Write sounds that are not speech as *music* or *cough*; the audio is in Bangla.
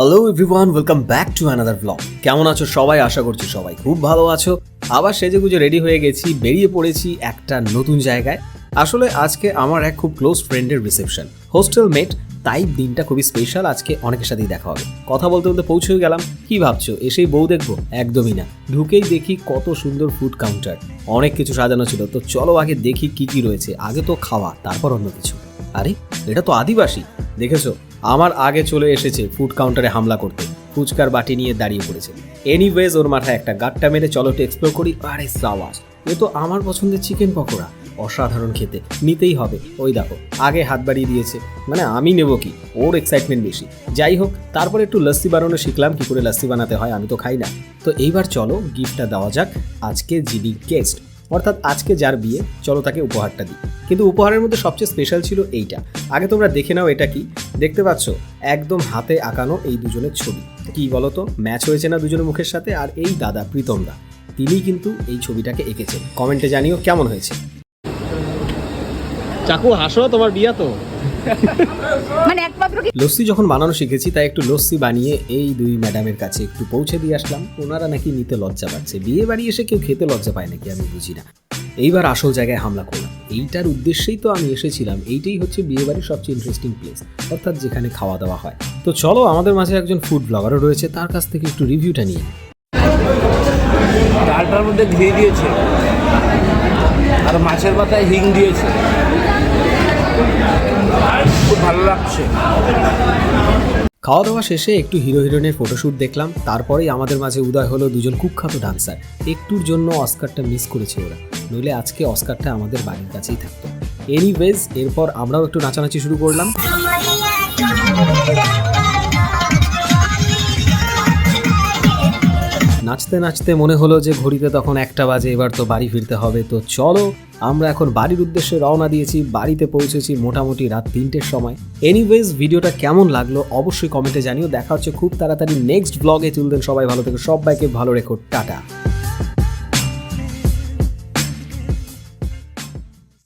Hello everyone welcome back to another blog কেমন আছো সবাই? আশা করছি সবাই খুব ভালো আছো। আবার সেজে গুজে রেডি হয়ে গেছি, বেরিয়ে পড়েছি একটা নতুন জায়গায়। আসলে আজকে আমার এক খুব ক্লোজ ফ্রেন্ডের রিসেপশন হোস্টেল মেট তাই দিনটা খুবই স্পেশাল আজকে অনেকের সাথেই দেখা হবে। কথা বলতে বলতে পৌঁছেও গেলাম। কি ভাবছ? এসেই বউ দেখব? একদমই না। ঢুকেই দেখি কত সুন্দর ফুড কাউন্টার অনেক কিছু সাজানো ছিল। তো চলো আগে দেখি কি কি রয়েছে। আগে তো খাওয়া, তারপর অন্য কিছু। আরে, এটা তো আদিবাসী। দেখেছ? আমার আগে চলে এসেছে ফুড কাউন্টারে হামলা করতে। ফুচকার বাটি নিয়ে দাঁড়িয়ে পড়েছে। এনিওয়েজ ওর মাথায় একটা গাট্টা মেরে চলো এক্সপ্লোর করি। আরে সাওয়াজ এ তো আমার পছন্দের চিকেন পকোড়া। অসাধারণ খেতে, নিতেই হবে। ওই দেখো, আগে হাত বাড়িয়ে দিয়েছে। মানে আমি নেব কি? ওর এক্সাইটমেন্ট বেশি। যাই হোক, তারপর একটু লস্যি বানানো শিখলাম, কি করে লস্যি বানাতে হয় আমি তো খাই না। তো এইবার চলো গিফটটা দেওয়া যাক আজকে যিনি গেস্ট অর্থাৎ আজকে যার বিয়ে, চলো তাকে উপহারটা দিই। কিন্তু উপহারের মধ্যে সবচেয়ে স্পেশাল ছিল এইটা। আগে তোমরা দেখে নাও এটা কি। দেখতে পাচ্ছ, একদম হাতে আঁকানো এই দুজনের ছবি। কি বলতো? ম্যাচ হয়েছে না দুজনের মুখের সাথে? আর এই দাদা প্রীতম দা তিনি কিন্তু এই ছবিটাকে এঁকেছেন। কমেন্টে জানিও কেমন হয়েছে। চাকু, হাসো তোমার বিয়া তো। *laughs* মানে একমাত্র কি লস্যি যখন বানানো শিখেছি তাই একটু লস্যি বানিয়ে এই দুই ম্যাডামের কাছে একটু পৌঁছে দিয়ে আসলাম। ওনারা নাকি নিতে লজ্জা পাচ্ছে। বিয়ে বাড়ি এসে কেউ খেতে লজ্জা পায় নাকি আমি বুঝি না। এইবার আসল জায়গায় হামলা করলাম। এইটার উদ্দেশ্যেই তো আমি এসেছিলাম। এইটাই হচ্ছে বিয়ে বাড়ির সবচেয়ে ইন্টারেস্টিং প্লেস অর্থাৎ যেখানে খাওয়া দাওয়া হয়। তো চলো আমাদের মাঝে একজন ফুড ব্লগারও রয়েছে। তার কাছ থেকে একটু রিভিউটা নিয়ে। ডালটার মধ্যে ঘি দিয়েছে। আর মাছের পাতায় হিং দিয়েছে। ভালো লাগছে। খাওয়া দাওয়া শেষে একটু হিরো হিরোইনের ফটোশ্যুট দেখলাম তারপরেই আমাদের মাঝে উদয় হলো দুজন কুখ্যাত ডান্সার। একটুর জন্য অস্কারটা মিস করেছে ওরা নইলে আজকে অস্কারটা আমাদের বাড়ির কাছেই থাকতো। এনিওয়েজ এরপর আমরাও একটু নাচানাচি শুরু করলাম। নাচতে নাচতে মনে হলো যে ঘড়িতে তখন একটা বাজে, এবার তো বাড়ি ফিরতে হবে। তো চলো, আমরা এখন বাড়ির উদ্দেশ্যে রওনা দিয়েছি, বাড়িতে পৌঁছেছি মোটামুটি রাত তিনটের সময়। এনিওয়েজ ভিডিওটা কেমন লাগল অবশ্যই কমেন্টে জানিও। দেখা হচ্ছে খুব তাড়াতাড়ি নেক্সট ব্লগে তুলবেন সবাই ভালো থেকে, সবাইকে ভালো রেখো, টাটা।